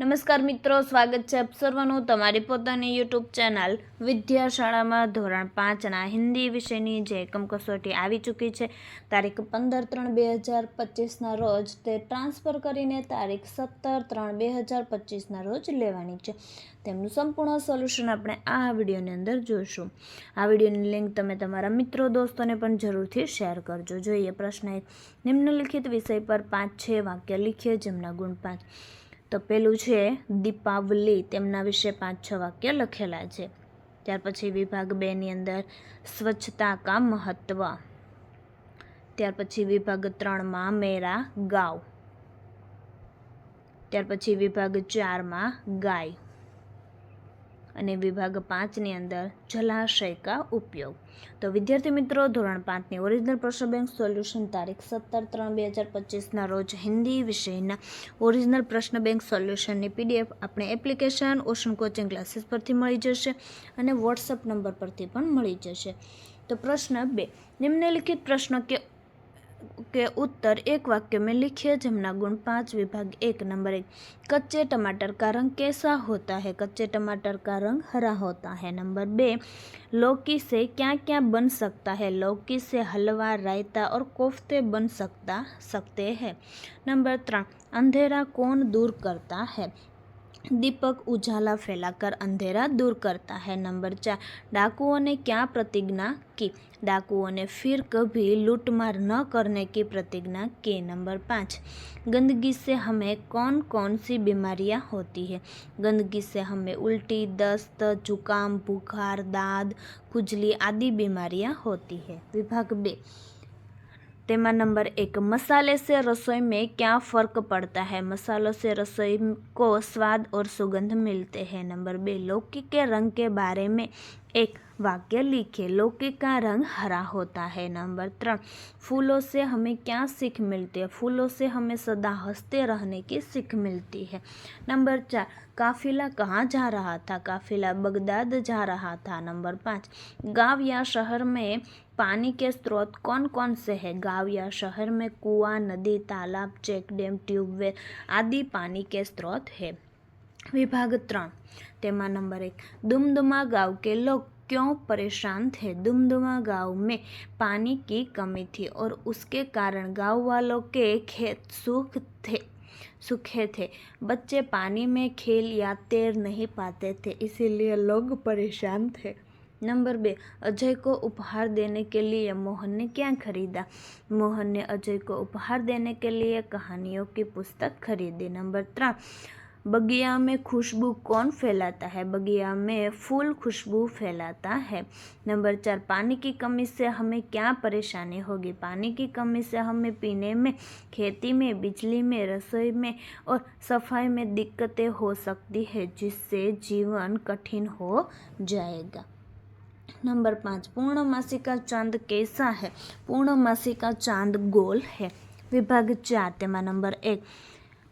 નમસ્કાર મિત્રો, સ્વાગત છે આપ સર્વનું તમારી પોતાની યુટ્યુબ ચેનલ વિદ્યાશાળામાં ધોરણ પાંચના હિન્દી વિષયની જે એકમ કસોટી આવી ચૂકી છે, તારીખ પંદર ત્રણ બે હજાર પચીસના રોજ તે ટ્રાન્સફર કરીને તારીખ સત્તર ત્રણ બે હજાર પચીસના રોજ લેવાની છે. તેમનું સંપૂર્ણ સોલ્યુશન આપણે આ વિડીયોની અંદર જોઈશું. આ વિડીયોની લિંક તમે તમારા મિત્રો દોસ્તોને પણ જરૂરથી શેર કરજો. જોઈએ પ્રશ્ન નિમ્નલિખિત વિષય પર પાંચ છ વાક્ય લીખીએ જેમના ગુણ પાંચ. તો પેલું છે દીપાવલી, તેમના વિશે પાંચ છ વાક્ય લખેલા છે. ત્યાર પછી વિભાગ બેની અંદર સ્વચ્છતા કા મહત્વ. ત્યાર પછી વિભાગ ત્રણમાં મેરા ગાવ. ત્યાર પછી વિભાગ ચારમાં ગાય. અને વિભાગ પાંચની અંદર જલાશય કા ઉપયોગ. તો વિદ્યાર્થી મિત્રો, ધોરણ પાંચની ઓરિજિનલ પ્રશ્ન બેંક સોલ્યુશન તારીખ સત્તર ત્રણ બે હજાર પચીસના રોજ હિન્દી વિષયના ઓરિજિનલ પ્રશ્ન બેંક સોલ્યુશનની પીડીએફ આપણે એપ્લિકેશન ઓશન કોચિંગ ક્લાસીસ પરથી મળી જશે અને વોટ્સઅપ નંબર પરથી પણ મળી જશે. તો પ્રશ્ન બે, નિમ્નલિખિત પ્રશ્ન કે के उत्तर एक वाक्य में लिखिए, जमुना गुण पाँच, विभाग एक, नंबर एक। कच्चे टमाटर का रंग कैसा होता है? कच्चे टमाटर का रंग हरा होता है। नंबर बे, लौकी से क्या क्या बन सकता है? लौकी से हलवा, रायता और कोफ्ते बन सकता, सकते हैं। नंबर त्रा, अंधेरा कौन दूर करता है? दीपक उजाला फैलाकर अंधेरा दूर करता है। नंबर चार, डाकुओं ने क्या प्रतिज्ञा की? डाकुओं ने फिर कभी लूटमार न करने की प्रतिज्ञा की। नंबर पाँच, गंदगी से हमें कौन कौन सी बीमारियाँ होती है? गंदगी से हमें उल्टी, दस्त, जुकाम, बुखार, दाद, खुजली आदि बीमारियाँ होती है। विभाग बे तेमा नंबर एक, मसाले से रसोई में क्या फ़र्क पड़ता है? मसालों से रसोई को स्वाद और सुगंध मिलते हैं। नंबर बे, लौकी के रंग के बारे में एक वाक्य लिखे, लौकी का रंग हरा होता है, नंबर त्रण। फूलों से हमें क्या सीख मिलती है? फूलों से हमें सदा हँसते रहने की सीख मिलती है। नंबर चार, काफिला कहाँ जा रहा था? काफिला बगदाद जा रहा था। नंबर पाँच, गाँव या शहर में पानी के स्रोत कौन कौन से हैं? गाँव या शहर में कुआँ, नदी, तालाब, चेक डैम, ट्यूबवेल आदि पानी के स्रोत है। विभाग तेमा नंबर एक दुमदुमा गाँव के लोग क्यों परेशान थे दुमदुमा गाँव में पानी की कमी थी और उसके कारण गाँव वालों के खेत सूख थे सूखे थे बच्चे पानी में खेल या तैर नहीं पाते थे इसीलिए लोग परेशान थे नंबर बे अजय को उपहार देने के लिए मोहन ने क्या खरीदा मोहन ने अजय को उपहार देने के लिए कहानियों की पुस्तक खरीदी नंबर त्रण बगिया में खुशबू कौन फैलाता है? बगिया में फूल खुशबू फैलाता है। नंबर चार, पानी की कमी से हमें क्या परेशानी होगी? पानी की कमी से हमें पीने में, खेती में, बिजली में, रसोई में और सफ़ाई में दिक्कतें हो सकती है, जिससे जीवन कठिन हो जाएगा। नंबर पाँच पूर्णमासी का चाँद कैसा है? पूर्णमासी का चाँद गोल है। विभाग चार तेमा नंबर एक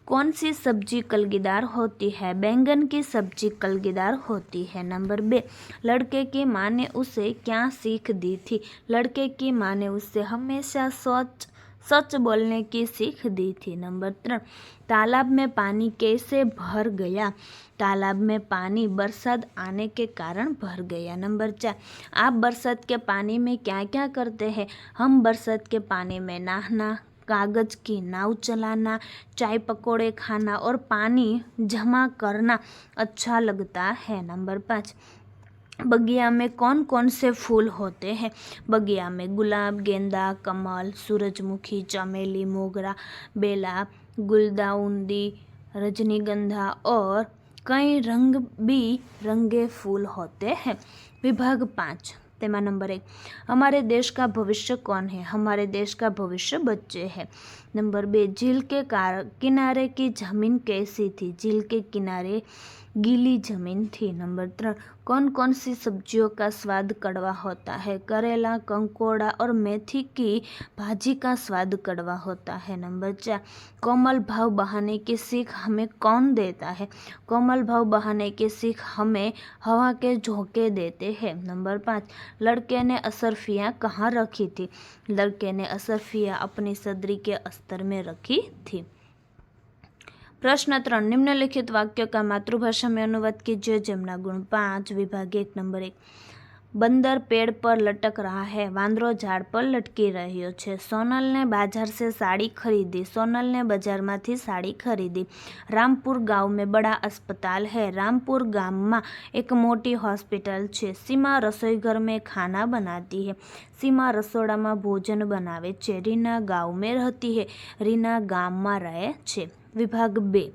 कौन सी सब्ज़ी कलगीदार होती है? बैंगन की सब्ज़ी कलगीदार होती है। नंबर बे, लड़के की माँ ने उसे क्या सीख दी थी? लड़के की माँ ने उसे हमेशा सोच, सच बोलने की सीख दी थी। नंबर तीन तालाब में पानी कैसे भर गया? तालाब में पानी बरसात आने के कारण भर गया। नंबर चार, आप बरसात के पानी में क्या क्या करते हैं? हम बरसात के पानी में नहाना कागज़ की नाव चलाना, चाय पकौड़े खाना और पानी जमा करना अच्छा लगता है, नंबर पाँच। बगिया में कौन कौन से फूल होते हैं? बगिया में गुलाब, गेंदा, कमल, सूरजमुखी, चमेली, मोगरा, बेला गुलदाउंदी रजनीगंधा और कई रंग भी रंगे फूल होते हैं। विभाग पाँच। तेमा नंबर एक। हमारे देश का भविष्य कौन है? हमारे देश का भविष्य बच्चे हैं। नंबर बे, झील के कार, किनारे की ज़मीन कैसी थी? झील के किनारे गीली ज़मीन थी। नंबर तीन कौन कौन सी सब्जियों का स्वाद कड़वा होता है? करेला, कंकोड़ा और मेथी की भाजी का स्वाद कड़वा होता है। नंबर चार, कोमल भाव बहाने की सीख हमें कौन देता है? कोमल भाव बहाने की सीख हमें हवा के झोंके देते हैं। नंबर पाँच, लड़के ने असरफियाँ कहाँ रखी थी? लड़के ने असरफियाँ अपनी सदरी के अस्तर में रखी थी प्रश्न त्रण निम्नलिखित वाक्य का मातृभाषा में अनुवाद कीजिए जमना गुण पाँच विभाग एक नंबर एक बंदर पेड़ पर लटक रहा है वांदरो झाड़ पर लटकी રહ્યો છે સોનલને बाजार से साड़ी खरीदी सोनलने બજારમાંથી સાડી ખરીદી રામપુર ગાંવ में बड़ा अस्पताल है रामपुर ગામમાં એક મોટી હોસ્પિટલ છે સીમા રસોઈઘર में खाना बनाती है સીમા રસોડામાં ભોજન બનાવે છે રીના ગાંવ में रहती है રીના ગામમાં રહે છે વિભાગ બે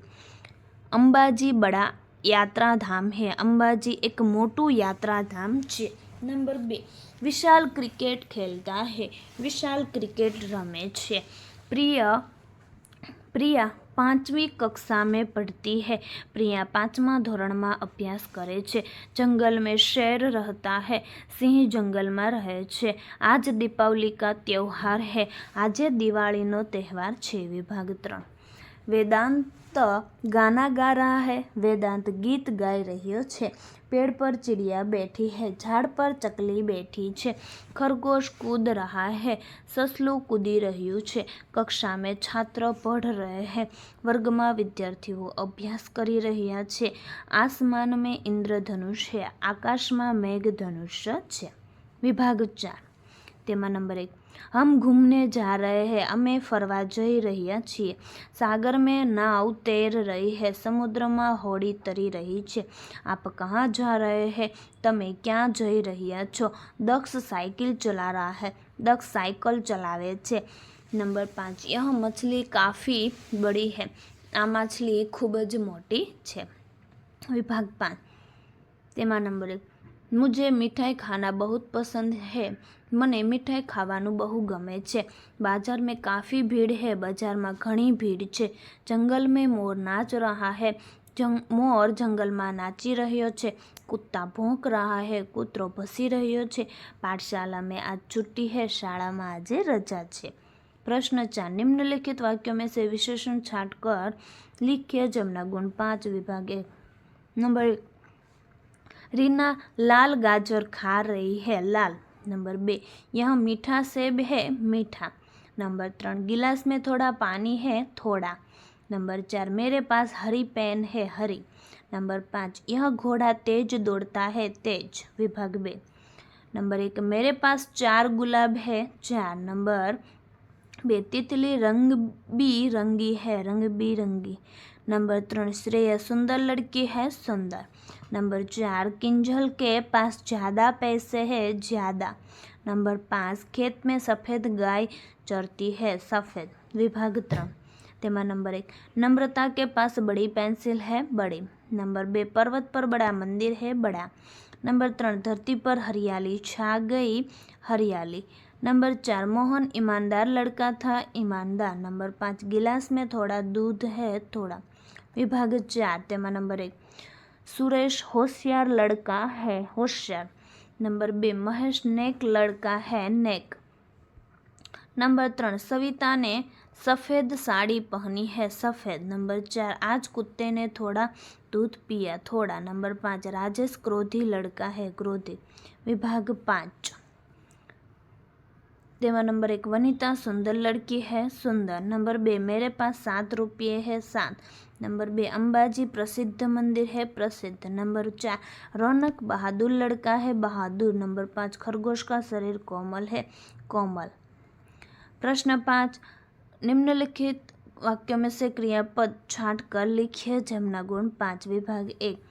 અંબાજી બડા યાત્રાધામ હે અંબાજી એક મોટું યાત્રાધામ છે નંબર બે વિશાલ ક્રિકેટ ખેલતા હે વિશાલ ક્રિકેટ રમે છે પ્રિય પ્રિયા પાંચમી કક્ષા મેં પડતી है પ્રિયા પાંચમા ધોરણમાં અભ્યાસ કરે છે જંગલ મેં શેર રહેતા है સિંહ જંગલમાં રહે છે આજ દીપાવલી કા ત્યોહાર है આજે દિવાળીનો તહેવાર છે વિભાગ ત્રણ વેદાંત ગાના गा रहा है વેદાંત ગીત ગાઈ રહ્યો છે पेड़ पर चिड़िया बैठी है झाड़ पर चकली बैठी છે खरगोश कूद रहा है સસલું કૂદી રહ્યું છે કક્ષામાં છાત્ર પઢ રહે હૈ વર્ગમાં વિદ્યાર્થીઓ અભ્યાસ કરી રહ્યા છે આસમાન મેં ઇન્દ્રધનુષ છે આકાશમાં મેઘધનુષ્ય છે વિભાગ ચાર તેમાં નંબર એક. હમ ઘૂમને જા રહે હે, અમે ફરવા જઈ રહ્યા છીએ. સાગર મેં નાવ તેર રહી હે, સમુદ્રમાં હોડી તરી રહી છે. આપ કહાં જા રહે હે? તમે ક્યાં જઈ રહ્યા છો? દક્ષ સાયકલ ચલા રહા હે. દક્ષ સાયકલ ચલાવે છે. નંબર પાંચ. યહ મછલી કાફી બડી હે. આ માછલી ખૂબ જ મોટી છે. વિભાગ પાંચ. તેમાં નંબર એક. મુજે મીઠાઈ ખાના બહુત પસંદ હે. મને મીઠાઈ ખાવાનું બહુ ગમે છે. બાજાર મેં કાફી ભીડ હે, બજારમાં ઘણી ભીડ છે. જંગલ મેં મોર નાચ રહા હે. જંગ, મોર જંગલમાં નાચી રહ્યો છે. કૂદતા ભોંક રહ્યા હે, કૂતરો ભસી રહ્યો છે. પાઠશાલા મેં આજ છુટ્ટી હે, શાળામાં આજે રજા છે. પ્રશ્ન ચાર, નિમ્નલિખિત વાક્યો મેં સે વિશેષણ છાંટકર. લિખ્ય જમના ગુણ પાંચ વિભાગે નંબર એક रीना लाल गाजर खा रही है लाल नंबर बे यह मीठा सेब है मीठा नंबर तीन गिलास में थोड़ा पानी है थोड़ा नंबर चार मेरे पास हरी पेन है हरी नंबर पाँच यह घोड़ा तेज दौड़ता है तेज विभाग बे नंबर एक मेरे पास चार गुलाब है चार नंबर बे तितली रंग बी रंगी है रंग बी रंगी नंबर तीन श्रेय सुंदर लड़की है सुंदर नंबर चार, किंजल के पास ज़्यादा पैसे है, ज़्यादा। नंबर पाँच, खेत में सफ़ेद गाय चरती है, सफ़ेद। विभाग त्रम तेमा नंबर एक, नम्रता के पास बड़ी पेंसिल है, बड़ी। नंबर बे, पर्वत पर बड़ा मंदिर है, बड़ा। नंबर त्रण, धरती पर हरियाली छा गई, हरियाली। नंबर चार, मोहन ईमानदार लड़का था, ईमानदार। नंबर पाँच, गिलास में थोड़ा दूध है, थोड़ा। विभाग चार, तेमा नंबर एक सुरेश होशियार लड़का है, होशियार। नंबर बे, महेश नेक लड़का है, नेक। नंबर त्रण सविता ने सफ़ेद साड़ी पहनी है, सफ़ेद। नंबर चार, आज कुत्ते ने थोड़ा दूध पिया, थोड़ा। नंबर पाँच, राजेश क्रोधी लड़का है, क्रोधी। विभाग पाँच। तेमा नंबर एक, वनिता, सुंदर लड़की है, सुंदर। नंबर बे, मेरे पास सात रुपये है, सात। नंबर बे, अंबाजी, प्रसिद्ध मंदिर है, प्रसिद्ध। नंबर चार, रौनक, बहादुर लड़का है, बहादुर। नंबर पाँच, खरगोश का शरीर कोमल है, कोमल। प्रश्न पाँच, निम्नलिखित वाक्यों में से क्रियापद छाट कर लिखिए जमना गुण, पाँच, विभाग एक।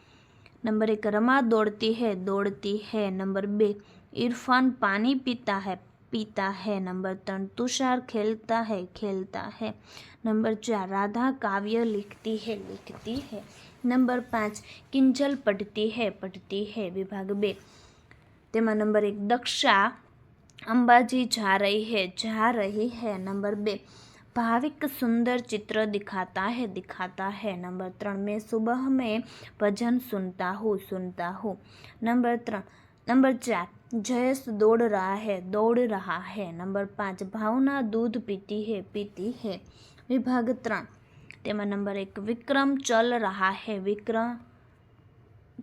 नंबर एक, रमा दौड़ती है दौड़ती है। नंबर बे, इरफान पानी पीता है पीता है। नंबर तीन, तुषार खेलता है खेलता है। नंबर चार, राधा काव्य लिखती है लिखती है। नंबर पाँच, किंजल पढ़ती है पढ़ती है। विभाग बे। तेमा नंबर एक, दक्षा अंबाजी जा रही है, जा रही है। नंबर बे, भाविक सुंदर चित्र दिखाता है दिखाता है। नंबर त्रण में सुबह में भजन सुनता हूँ सुनता हूँ। नंबर त्रण नंबर चार जयेश दौड़ रहा है, दौड़ रहा है। नंबर पाँच, भावना दूध पीती है पीती है। विभाग त्रण, तेमा नंबर एक, विक्रम चल रहा है, विक्रम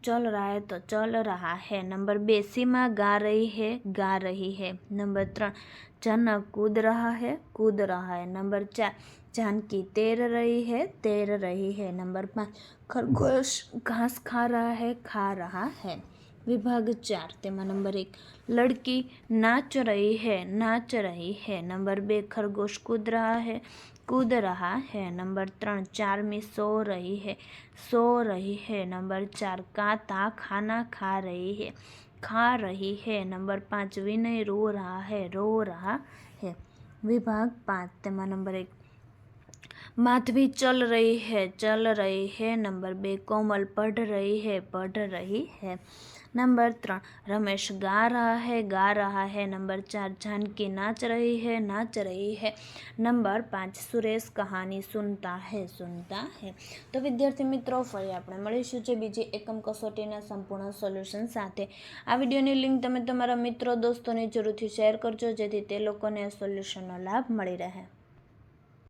चल रहा है तो चल रहा है। नंबर बे, सीमा गा रही है, गा रही है। नंबर त्रण जनक कूद रहा है, कूद रहा है। नंबर चार जानकी तैर रही है, तैर रही है। नंबर पाँच, खरगोश घास खा रहा है, खा रहा है। વિભાગ ચાર તેમાં નંબર એક લડકી नाच रही है नाच रही है नंबर बे खरगोश कूद रहा है कूद रहा है नंबर ત્રણ ચારમી सो रही है सो रही है नंबर चार काता खाना खा रही है खा रही है नंबर पाँच विनय रो रहा है रो रहा है विभाग पाँच તેમાં નંબર એક माधवी चल रही है चल रही है नंबर बे कोमल पढ़ रही है पढ़ रही है नंबर ત્રણ रमेश गा रहा है गा रहा है नंबर चार जानकी नाच रही है नाच रही है નંબર પાંચ સુરેશ કહાની સુનતા હે સુનતા હે તો વિદ્યાર્થી મિત્રો ફરી આપણે મળીશું છે બીજી એકમ કસોટીના સંપૂર્ણ સોલ્યુશન સાથે આ વિડીયોની લિંક તમે તમારા મિત્રો દોસ્તોને જરૂરથી શેર કરજો જેથી તે લોકોને સોલ્યુશનનો લાભ મળી રહે